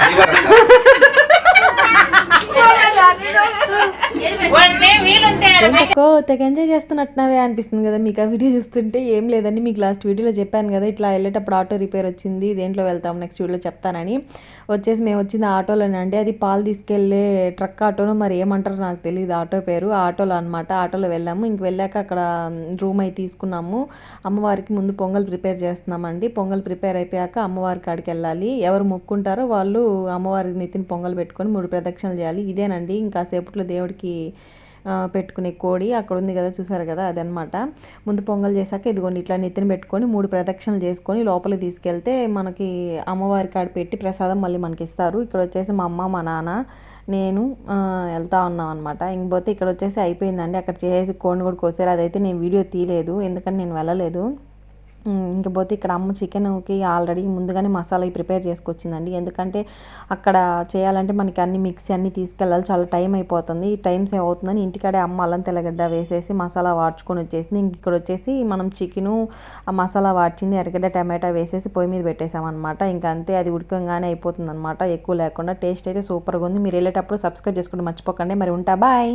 You got it. ఎందుకో తెగ enjoy చేస్తున్నట్టునవే అనిపిస్తుంది కదా. మీకు ఆ వీడియో చూస్తుంటే ఏం లేదండి. మీకు లాస్ట్ వీడియోలో చెప్పాను కదా ఇట్లా వెళ్ళేటప్పుడు ఆటో రిపేర్ వచ్చింది దేంట్లో వెళ్తాం నెక్స్ట్ వీడియోలో చెప్తానని. వచ్చేసి మేము వచ్చింది ఆటోలోనండి అది పాలు తీసుకెళ్ళే ట్రక్ ఆటోను మరి ఏమంటారో నాకు తెలియదు ఆటో పేరు. ఆ ఆటోలో అనమాట ఆటోలో వెళ్ళాము. ఇంక వెళ్ళాక అక్కడ రూమ్ అయి తీసుకున్నాము. అమ్మవారికి ముందు పొంగల్ ప్రిపేర్ చేస్తున్నామండి. పొంగల్ ప్రిపేర్ అయిపోయాక అమ్మవారి కాడికి వెళ్ళాలి. ఎవరు మొక్కుంటారో వాళ్ళు అమ్మవారి నెత్తిన పొంగల్ పెట్టుకొని మూడు ప్రదక్షిణలు చేయాలి. ఇదేనండి. ఇంకా సేపట్లో దేవుడికి పెట్టుకునే కోడి అక్కడ ఉంది కదా చూసారు కదా అదనమాట ముందు పొంగల్ చేశాక ఇదిగోండి ఇట్లా నెత్తిన పెట్టుకొని మూడు ప్రదక్షిణలు చేసుకొని లోపలికి తీసుకెళ్తే మనకి అమ్మవారి కాడ పెట్టి ప్రసాదం మళ్ళీ మనకి ఇస్తారు ఇక్కడ వచ్చేసి మా అమ్మ మా నాన్న నేను వెళ్తా ఉన్నాం అనమాట ఇంకపోతే ఇక్కడ వచ్చేసి అయిపోయిందండి. అక్కడ చేసి కోడిని కూడా కోసారు. అదైతే నేను వీడియో తీయలేదు ఎందుకంటే నేను వెళ్ళలేదు. ఇంకపోతే ఇక్కడ అమ్మ చికెన్కి ఆల్రెడీ ముందుగానే మసాలా ప్రిపేర్ చేసుకొచ్చిందండి. ఎందుకంటే అక్కడ చేయాలంటే మనకి అన్ని మిక్సీ అన్ని తీసుకెళ్ళాలి. చాలా టైం అయిపోతుంది. ఈ టైం సేవ్ అవుతుందని ఇంటికాడే అమ్మ అల్లం తెల్లగడ్డ వేసేసి మసాలా వాడ్చుకొని వచ్చేసింది. ఇంక ఇక్కడ వచ్చేసి మనం చికెను ఆ మసాలా వాడ్చింది ఎర్రగడ్డ టమాటా వేసేసి పొయ్యి మీద పెట్టేసామన్నమాట. ఇంకా అంతే అది ఉడకంగానే అయిపోతుంది అనమాట ఎక్కువ లేకుండా టేస్ట్ అయితే సూపర్గా ఉంది. మీరు వెళ్ళేటప్పుడు సబ్స్క్రైబ్ చేసుకోండి. మర్చిపోకండి. మరి ఉంటా. బాయ్.